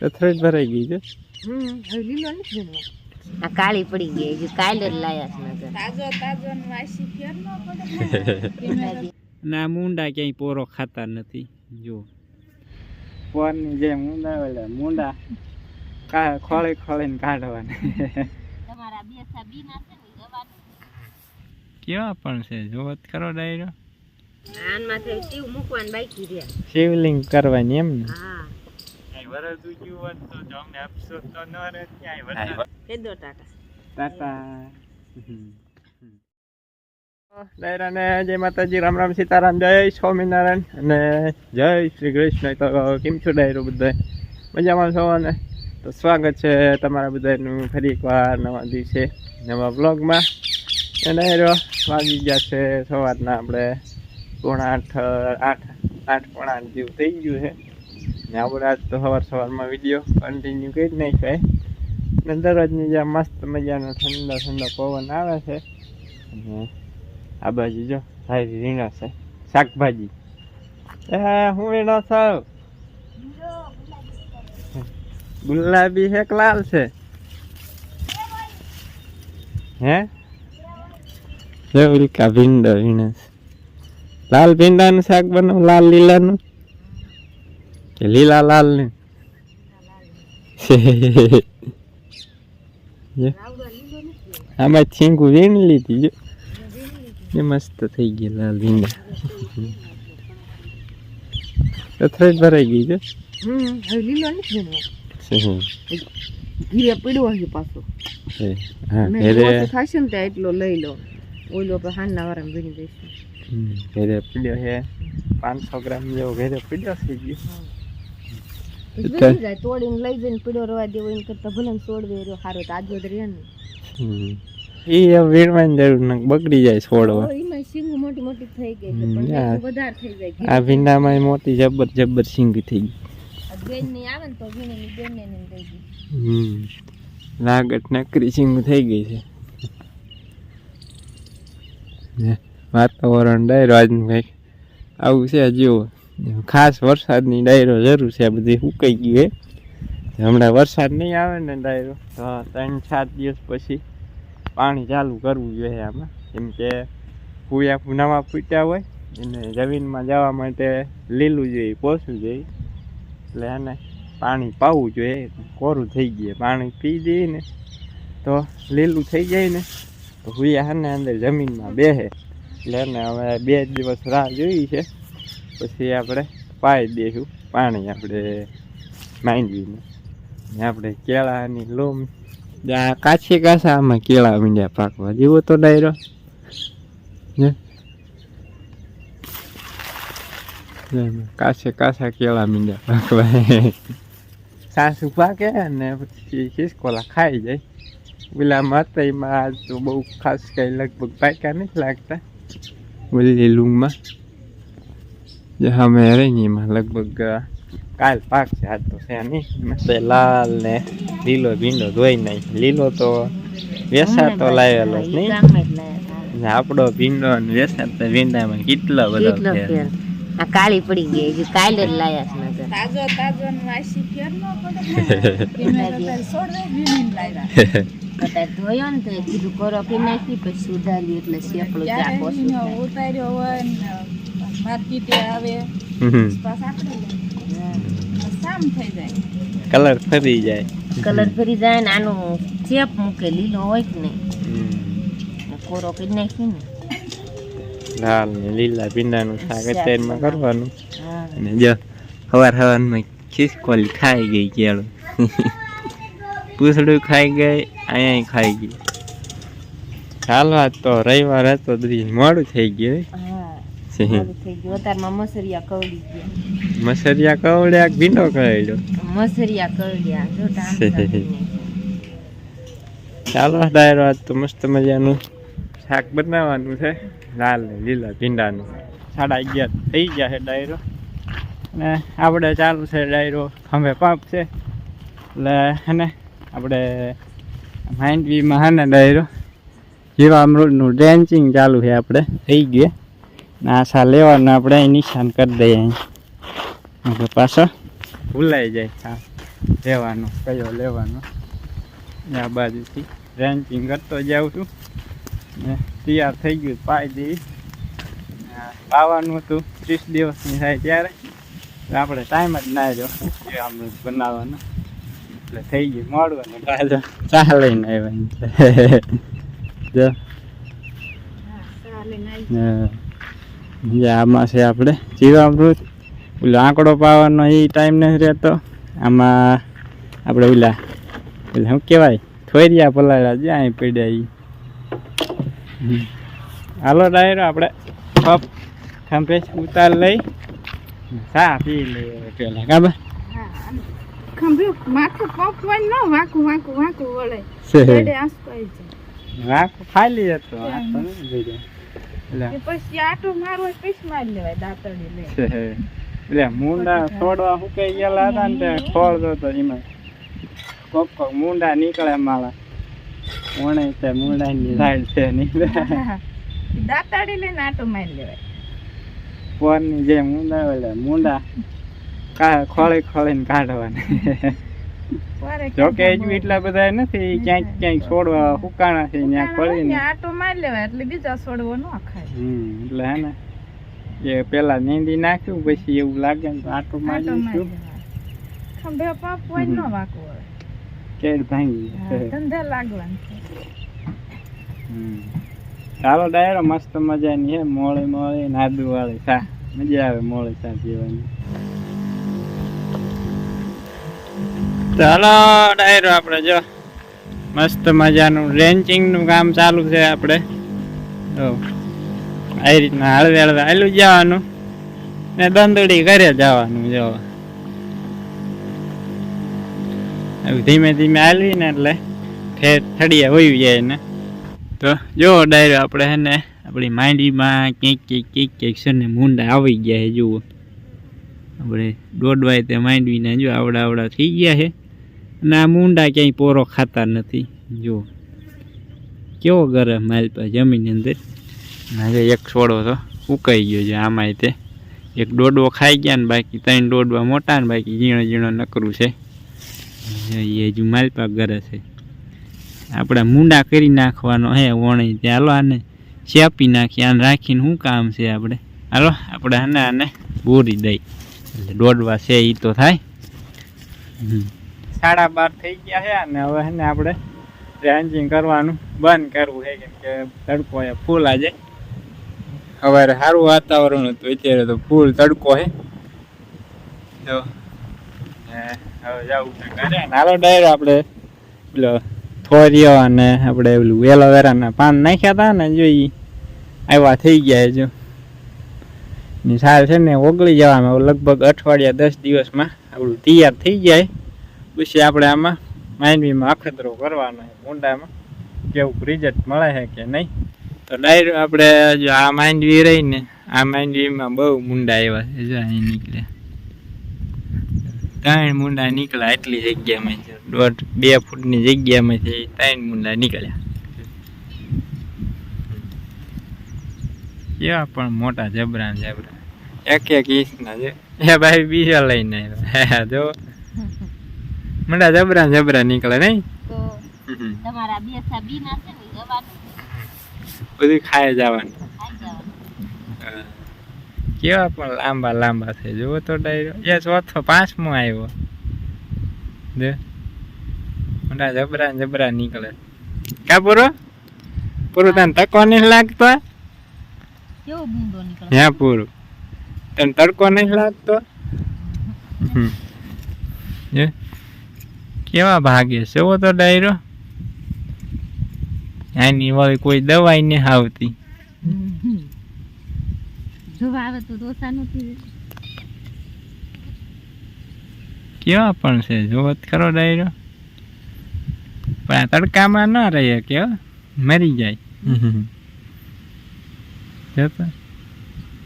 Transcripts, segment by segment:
કથરજ ભરાઈ ગઈ છે? હમ હવે લીલો નથી વીણવો. આ કાળી પડી ગઈ હજુ કાલે જ લાયા છે તાજો તાજો વાસી ફેર ન પડે ના. મુંડા ક્યાંય પોરો ખાતા નથી જો પોરની જે મુંડા ઓલા મુંડા કા ખોળે ખોળે ને કાઢવાના. તમારા બેસા બીના છે ને જવાનું. કેવા પણ છે જોવો કરો ડાયરો. આન માથે શિવ મૂકવાન બાકી રહ્યા. શિવલિંગ કરવાની એમ ને? હા. કેદો ટાકા ટાટા ડાયરાને જય માતાજી રામ રામ સીતારામ જય સ્વામિનારાયણ અને જય શ્રી કૃષ્ણ. તો કેમ છો ડાયરો બધા મજામાં છો અને તો સ્વાગત છે તમારા બધાનું ફરી એકવાર નવા દિવસે નવા બ્લોગમાં અને ડાયરો વાગી ગયા છે સવારના આપણે પોણા આઠ આઠ આઠ પોણા આઠ જેવું થઈ ગયું છે. ને આપણે આજ તો સવાર સવારમાં વીડિયો કન્ટિન્યુ કરી નાખ્યો ને દરરોજની જ્યાં મસ્ત મજાનો ઠંડો ઠંડો પવન આવે છે. અને આ બાજુ જો સારી રીણો છે. શાકભાજી. એ, હું રીણો છું? ગુલાબી છે લાલ છે? હે? જો ભીંડો છે? લાલ ભીંડાનું શાક બનાવ, લાલ લીલાનું? કે લીલા લાલ ને. આમાં છીંગું વીણી લીધી જો. એ મસ્ત થઈ ગઈ લાલ ભીંડા કથરજ ભરાઈ ગઈ છે. લીલો નથી. ઘીરે પડ્યો છે પાછો થશે ને ત્યાં એટલો લઈ લો. ઓલો આપણે વીણી દઈશું. ઘેરે પીડ્યો છે પાંચસો ગ્રામ જેવો ઘેરે પીડ્યો થઈ ગયો. તોડીને લઈ જઈને પીડો રવા દેવો એમ કરતા ભલે ને છોડ દે રહ્યો સારો તો આજો જ રહે ને. હમ. ઈ જરૂર નથી બગડી જાય છોડવા એમાં સિંગ મોટી મોટી થઈ ગઈ પણ આ- એટલું વધારે થઈ જાય આ ભીંડામાં મોટી જબર જબર સિંગ થઈ ગઈ. બેનની આવે ને તો વીણી બેન ને દઈ દી હમ. લાગત નકરી સિંગ થઈ ગઈ છે. વાતાવરણ ડાયરો આજનું કંઈક આવું છે જુઓ. ખાસ વરસાદની ડાયરો જરૂર છે, આ બધી સુકાઈ ગયું હે હમણાં વરસાદ નહીં આવે ને ડાયરો, તો ત્રણ સાત દિવસ પછી પાણી ચાલુ કરવું જોઈએ આમાં. કેમ કે ફૂયા નવા ફૂટ્યા હોય, એને જમીનમાં જવા માટે લીલું જોઈએ પોસવું જોઈએ. એટલે એને પાણી પાવું જોઈએ, કોરું થઈ ગયું પાણી પી દઈએ ને, તો લીલું થઈ જાય ને, તો હુયા હે ને અંદર જમીનમાં બેસે એટલે એને હવે બે દિવસ રાહ જોઈ છે. પછી આપણે પાઈ દઈશું પાણી આપણે માંડવીને. આપણે કેળાની લોમ. કાચે કાચા આમાં કેળા મીંડ્યા પાકવા જેવો તો ડાયરો. કાછે કાસા કેળા મીંડ્યા પાકવા. સાસુ પાકે ને પછી ખિસકોલા ખાઈ જાય. પેલા માતાઈમાં તો બહુ ખાસ કઈ લગભગ પાક્યા નથી લાગતા. ઓલી લૂંગમાં. જે અમે રહીમાં લગભગ કાલ પાક છે આજ તો છે નહીં. મસ્ત લાલ ને લીલો ભીંડો ધોઈ નહીં લીલો તો વેસાતો લાવેલો જ નહીં. આપણો ભીંડો ને વેસાતા ભીંડામાં કેટલો બધો ફેર. આ કાળી પડી ગઈ હજુ કાલે જ લાયા છે તાજો તાજો વાસી ફેર નો પડે. કદાચ ધોયો ને તો કીધું કરો કે નાખી પછી સુધાર્યું એટલે ત્યારે ઉતાર્યો હોય કલર ફરી જાય. કલર ફરી જાય ને આનું ચેપ મૂકે લીલો હોય કે નહીં? કોરો કરી નાખી ને. લાલ ને લીલા ભીંડાનું શાક અત્યારમાં કરવાનું. હા. અને જો સવાર સવારમાં ખિસકોલી ખાઈ ગઈ કેળું. પૂછડું ખાઈ ગઈ અહીંયા ખાઈ ગઈ. હાલ આજ તો રવિવાર હતો મોડું થઈ ગયું. મસરિયા કવડ્યા ભીંડો કવડ્યો મસરિયા કવડ્યા જો ચાલો ડાયરો આજ તો મસ્ત મજાનું શાક બનાવવાનું છે. લાલ લીલા ભીંડાનું. સાડા અગિયાર થઈ ગયા છે ડાયરો. ને આપણે ચાલુ છે ડાયરો ખંભે પાપ છે. એટલે હે ને આપણે માઇન્ડવીમાં હે ને ડાયરો. જીવામૃતનું ડ્રેન્ચિંગ ચાલુ છે આપણે. થઈ ગયું. આશા લેવાનું આપણે અહીં નિશાન કરી દઈએ પાછો ભૂલાઈ જાય હા લેવાનો કયો લેવાનો. આ બાજુથી રેન્ચિંગ કરતો જાઉં છું. ને તૈયાર થઈ ગયું પાઈ દેવી આ પાવાનું હતું ત્રીસ દિવસની થાય ત્યારે. આપણે ટાઈમ જ ના રહ્યો અમૃત બનાવવાનો. એટલે થઈ ગયું મળવાનું કાલે ચા લઈને આવ્યા એટલે જો. જે આમાં છે આપણે જીવામૃત ઓલો આંકડો પાવાનો એ ટાઈમ નથી રહેતો. આમાં આપણે ઓલા એટલે શું કહેવાય? થોરિયા પલાળ્યા જે અહીં પડ્યા એ હાલો ડાયરો આપણે પપ ખંભે ઉતાર લઈ. સા પી લઈએ પેલા કાબા વાંકું વાંકું વાંકું પછી આટો મારવો પછી મારી લેવાય દાંતડી લે એટલે મુંડા છોડવા સુકાઈ ગયેલા હતા ને તે હતો એમાં. કોક કોક મુંડા નીકળે માળા. ઓણે તે મુંડાની સાઈડ છે નીકળે દાંતડી લઈને આટો મારી લેવાય. પોરની જે મુંડા એટલે મુંડા કા ખોળી ખોળીને કાઢવાની. જોકે હજુ એટલા બધા નથી ક્યાંક ક્યાંક છોડવા હુકાણા છે ત્યાં ખોળીને આટો મારી લેવાય એટલે બીજા છોડવો ન ખાય. હમ એટલે હે ને એ પેલા નીંદી નાખ્યું પછી એવું લાગે ને આટો મારી ન. કેડ ભાંગી લાગવાનું હમ. ચાલો ડાયરો મસ્ત મજાની હે મોળે મોળી નાદુ વાળી સા મજા આવે મોળી ચા ચાલો ડાયરો આપણે જો. મસ્ત મજાનું રેન્ચિંગનું કામ ચાલુ છે આપણે. તો આવી રીતના હળવે હળવે હાલું જવાનું. ને દંદડી ઘરે જવાનું, જો. ધીમે ધીમે હાલવી ને એટલે ફેર થડીએ વયું જાય ને. તો જો ડાયરો આપણે હે ને, આપણી માંડીમાં ક્યાંક ક્યાંક ક્યાંક ક્યાંક છે ને મુંડા આવી ગયા છે, જુઓ. આપણે દોડવાય તે માંડવીને જો આવડા આવડા થઈ ગયા છે. અને આ મુંડા ક્યાંય પોરો ખાતા નથી. જુઓ કેવો ગરમ માલ પર જમીનની અંદર. આજે એક છોડો તો ઉકાઈ ગયો છે આમાં તે. એક દોડવો ખાઈ ગયા ને બાકી ત્રણ દોડવા મોટા ને બાકી ઝીણો ઝીણો નકરું છે. એ હજુ માલપા ગરે છે. આપણે મુંડા કરી નાખવાનો હે વણી ત્યાં હાલો, આને ચેપી નાખી, આને રાખીને શું કામ છે આપણે? હાલો, આપણે આને આને બોરી દઈ. એટલે દોડવા છે એ તો થાય. હમ. સાડા બાર થઈ ગયા છે અને હવે ને આપણે રેન્જિંગ કરવાનું બંધ કરવું છે કેમ કે તડકો એ ફૂલ આજે. સવારે સારું વાતાવરણ હતું, અત્યારે તો ફૂલ તડકો છે. તો હવે જવું છે ઘરે. હાલો ડાયરો આપણે પેલો થોરિયો અને આપણે પેલું એલોવેરાના પાન નાખ્યા હતા ને જો ઈ આવ્યા થઈ ગયા જો. સારું છે ને ઓગળી જવામાં લગભગ અઠવાડિયા દસ દિવસમાં આપણું તૈયાર થઈ જાય. પછી આપણે આમાં માંડવીમાં અખતરો કરવાનો છે ઊંડામાં કેવું રિઝલ્ટ મળે છે કે નહીં? તો ડાયરો આપણે જો આ માંડવી રહી ને, આ માંડવીમાં બહુ મુંડા આવ્યા છે, જો અહીં નીકળ્યા. ત્રણ મુંડા નીકળ્યા એટલી જગ્યામાં છે. દોઢ, બે ફૂટની જગ્યામાં છે ત્રણ મુંડા નીકળ્યા. કેવા પણ મોટા જબરા જબરા એક એક ઇંચના છે. એ ભાઈ બીજા લઈને આવ્યા. જો. મોટા જબરા જબરા નીકળે નહીં તમારા બે સાબી ના છે ને જવાનું બધું ખાઈ જવાનું. કેવા પણ લાંબા લાંબા છે જુઓ તો ડાયરો એ ચોથો પાંચમો આવ્યો જો મોટા જબરા જબરા નીકળે કા પૂરો પૂરું તને તકો નહીં લાગતો કેવો બુંદો નીકળે હે પૂરું તને તડકો નહીં લાગતો હમ. કેવા ભાગે છે? એવો તો ડાયરો. આની વાળી કોઈ દવાઈ ને આવતી. જો આવે તો દોસા નથી કેવા પણ છે? જોવો ખરો ડાયરો. પણ આ તડકામાં ન રહે કેવો મરી જાય.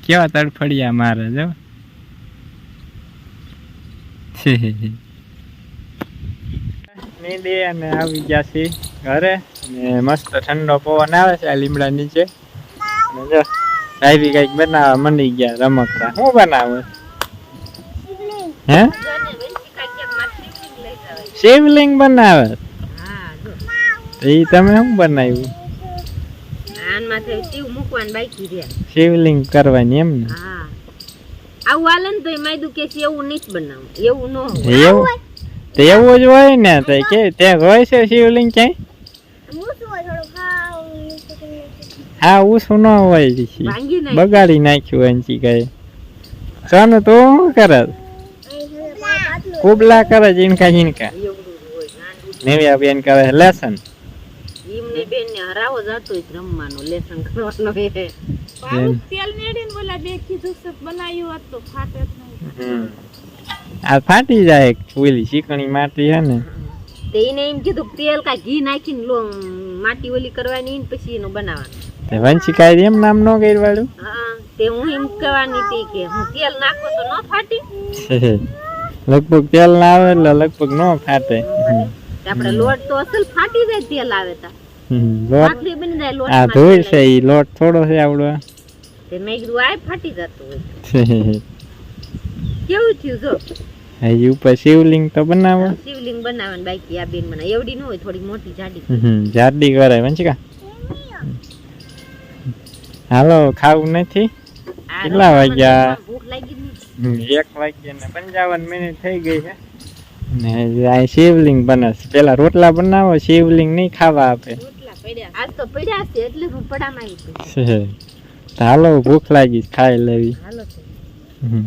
કેવા તડફડિયા મારે જો. નીંદી અને આવી ગયા છે ઘરે. ને મસ્ત ઠંડો પવન આવે છે આ લીમડા નીચે. ને જો ભાઈ કંઈક બનાવવા મંડી ગયા રમકડા. શું બનાવે? હે? શિવલિંગ બનાવે? હા એ તમે શું બનાવ્યું? શિવ મૂકવાનું બાકી રહ્યા. શિવલિંગ કરવાની એમ ને? હા. આવું હાલે ને તો એ માયદું કે એવું નહીં બનાવું. એવું ન હોય. એવું? તો એવું જ હોય ને તો કે ત્યાં હોય છે શિવલિંગ ક્યાંય? હા ઉસું ન હોય. બગાડી નાખ્યું એનથી કઈ. સોનું તો શું કરે? કુબલા કરે જીનકા જીનકા નેવ્યા બેન કરે લેસન. એમની બેન ને હરાવો જતો જ રમવાનું લેસન કરવાનો તેલ મેળીને બોલા બે કીધું બનાવ્યું હોત ફાટે જ નહીં. આ ફાટી જાય ઓલી ચીકણી માટી હે ને. તે એને એમ કીધું તેલ કા ઘી નાખીને લો માટી ઓલી કરવાની ને પછી એનું બનાવવાનું. તે વંશી કાંઈ એમ નામ નો કર્યું વાળું? હા તે હું એમ કહેવાની હતી કે હું તેલ નાખો તો ન ફાટી. લગભગ તેલ ના આવે એટલે લગભગ ન ફાટે. આપણે લોટ તો અસલ ફાટી જાય તેલ આવે તા. લોટ? બની જાય લોટ આ છે ઈ લોટ થોડો છે આવડો. તે મેં કીધું આ ફાટી જતું હોય. કેવું થયું જો? હજી ઉપર શિવલિંગ તો બનાવો. શિવલિંગ બનાવવાની બાકી આ બેન બનાવે એવડી ન હોય થોડી મોટી જાડી. હમ. જાડી કરાય વંશિકા. હાલો ખાવું નથી? કેટલા વાગ્યા? ભૂખ લાગી એક વાગ્યા ને પંચાવન મિનિટ થઈ ગઈ છે. ને આ શિવલિંગ બને પેલા રોટલા બનાવો શિવલિંગ નહીં ખાવા આપે. પડ્યા. આજ તો પડ્યા છે એટલે હું પડામાં આવી હાલો ભૂખ લાગી ખાઈ લેવી. હાલો હમ.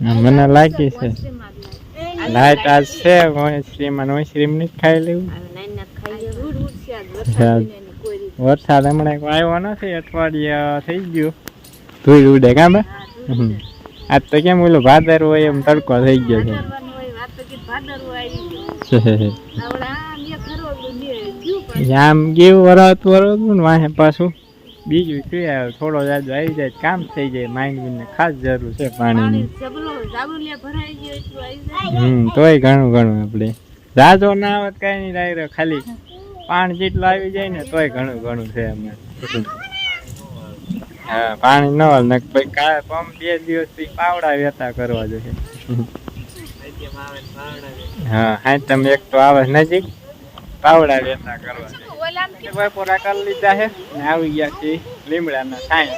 મને લાગી છે. લાઈટ આજ છે લેવું. હવે નાની નાની ખાઈ લેવું. વરસાદ હમણાં આવ્યો નથી અઠવાડિયા થઈ ગયું. ધૂળ ઉડે કામ. આજ તો કેમ ઓલો ભાદર હોય એમ તડકો થઈ ગયો છે. હોય આમ ગયું વરત વરત ને વાહે પાછું. બીજું શું આવે થોડો જાજો આવી જાય કામ થઈ જાય માંડવી ને ખાસ જરૂર છે પાણીની. હમ તોય ઘણું ઘણું આપણે. જાજો ના આવે કઈ નહીં ડાયરેક્ટ ખાલી. પાણી જેટલું આવી જાય ને તોય ઘણું ઘણું છે અમે હા પાણી ન હોય ને પછી કાલે પંપ બે દિવસથી પાવડા વેતા કરવા જશે હા હા તમે એક તો આવે નજીક પાવડા વેતા કરવા જોઈએ. કરી લીધા છે ને આવી ગયા છે લીમડાના છાંય.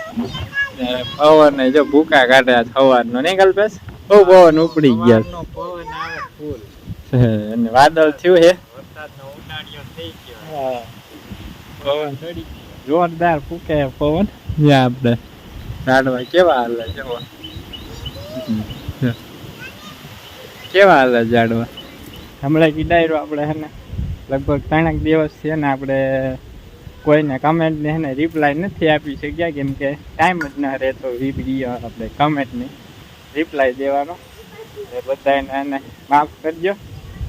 પવન ને જો ભૂકા કાઢ્યા સવારનો નહીં કલ્પેશ? બહુ પવન ઉપડી ગયા. અને વાદળ થયું છે. હા. પવન જોરદાર ફૂકે પવન. ત્યાં આપણે ઝાડવા કેવા હાલે જવો? કેવા હાલે ઝાડવા? હમણાં કીડાયરો આપણે હે ને. લગભગ ત્રણેક દિવસ છે ને આપણે કોઈને કમેન્ટને હે ને રિપ્લાય નથી આપી શક્યા, કેમ કે ટાઈમ જ ન રહેતો વીડિયો આપણે કમેન્ટની રિપ્લાય દેવાનો. એ બધાને એને માફ કરજો.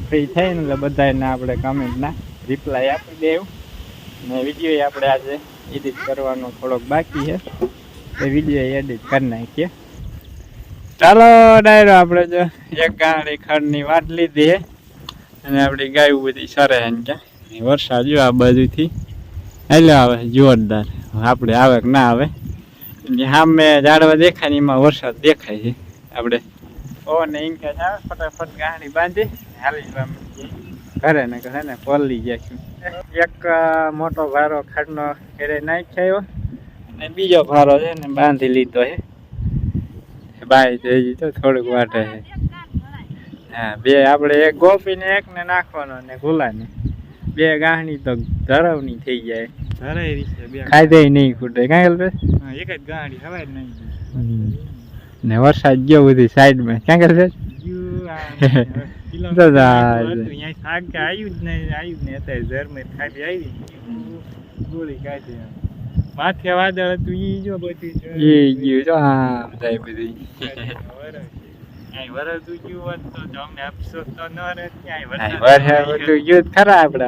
ફ્રી થઈને એટલે બધાને આપણે કમેન્ટના રિપ્લાય આપી દેવું. ને વીડિયો આપણે આજે એડિટ કરવાનો થોડોક બાકી છે. એ વીડિયો એડિટ કરી નાખીએ. ચાલો ડાયરો, આપણે જો એક ગાડી ખંડની વાટ લીધી અને આપણી ગાયું બધી સરે એમ ક્યાં? વરસાદ જો આ બાજુથી એટલે આવે, જોરદાર. આપણે આવે કે ના આવે? એટલે સામે ઝાડવા દેખાય ને એમાં વરસાદ દેખાય છે. આપણે પવન ઇન્કે આવે ફટાફટ ગાડી બાંધી. હાલી. ઘરે ને ઘરે ને પલળી ગયા એક મોટો ભારો ખાડનો ઘરે નાખ્યો અને બીજો ભારો છે ને બાંધી લીધો છે. બાય તો હજી તો થોડુંક વાટે છે. હા બે આપણે એક ગોપીને એક ને નાખવાનો ને ગુલાને બે ગાહણી તો ધરવની થઈ જાય. ધરાઈ રહી છે બે ખાઈ દે નહીં ખૂટે. કાંઈ કલ્પેશ એક જ ગાહણી હવાય નહીં. ને વરસાદ ગયો બધી સાઈડમાં. ક્યાં જાય. અહીંયા શાક કે આવ્યું જ નહીં આવ્યું નહીં. અત્યારે ઝરમર ખાલી આવી ગોળી કાઢી માથે વાદળ હતું ઈ જો બધું ગયું. જો હા બધી. વરસ. અહીં વરસ ઉગ્યું હોત તો તો અફસોસ તો ન રહે ક્યાંય ગયું ખરા આપણે.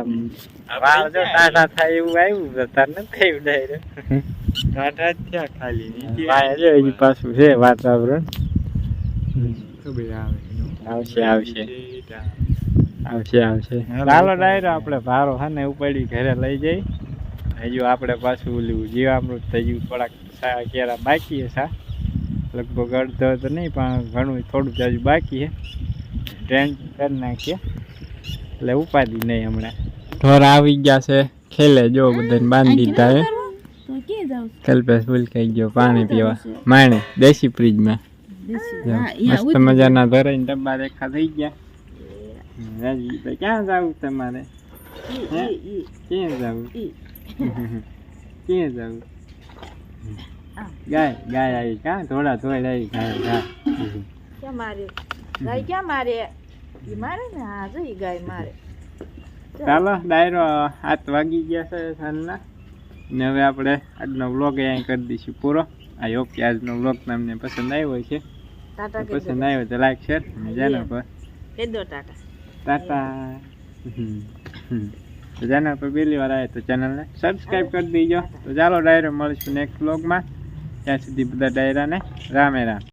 જો ટાટા થાય એવું આવ્યું તો તાર નથી થયું ડાયરેક્ટ ટાટા જ થયા ખાલી? નીચે હજી પાછું છે વાતાવરણ. આવશે આવશે. આવશે આવશે. હાલો. ચાલો ડાયરો આપણે ભારો હા ને ઉપાડી ઘરે લઈ જઈ. હજુ આપણે પાછું ઓલું જીવામૃત ગયું થોડાક સા કેરા બાકી છે સા. લગભગ અડધો તો નહીં પણ ઘણું થોડું જાજુ હજુ બાકી છે. ટ્રેન કરી નાખીએ. એટલે ઉપાધિ નહીં હમણાં. ઢોર આવી ગયા છે ખેલે જો બધાને બાંધી દીધા હે. તો કે કલ્પેશ ભૂલ કહી ગયો પાણી પીવા. માણે દેશી ફ્રીજમાં. મસ્ત મજાના ધરાઈને ડબ્બા રેખા થઈ ગયા. તો ક્યાં જવું તમારે? ક્યાં જવું? ક્યાં જવું? ગાય ગાય આવી ક્યાં થોડા થોડા આવી ગાય ગાય ક્યાં મારે? ગાય ક્યાં મારે? ઈ મારે ને? હા જો ઈ ગાય મારે. ચાલો ડાયરો હાથ વાગી ગયા છે સાંજના. ને હવે આપણે આજનો વ્લોગ અહીં કરી દઈશું પૂરો. આઈ હોપ કે આજનો વ્લોગ તમને પસંદ આવ્યો છે પસંદ આવ્યો તો લાઈક શેર મજાના પર. કે ટાટા. ટાટા. તો ચેનલ પર પહેલી વાર આવે તો ચેનલને સબસ્ક્રાઈબ કરી દીજો. તો ચાલો ડાયરો મળીશું નેક્સ્ટ વ્લોગમાં. ત્યાં સુધી બધા ડાયરાને રામે રામ.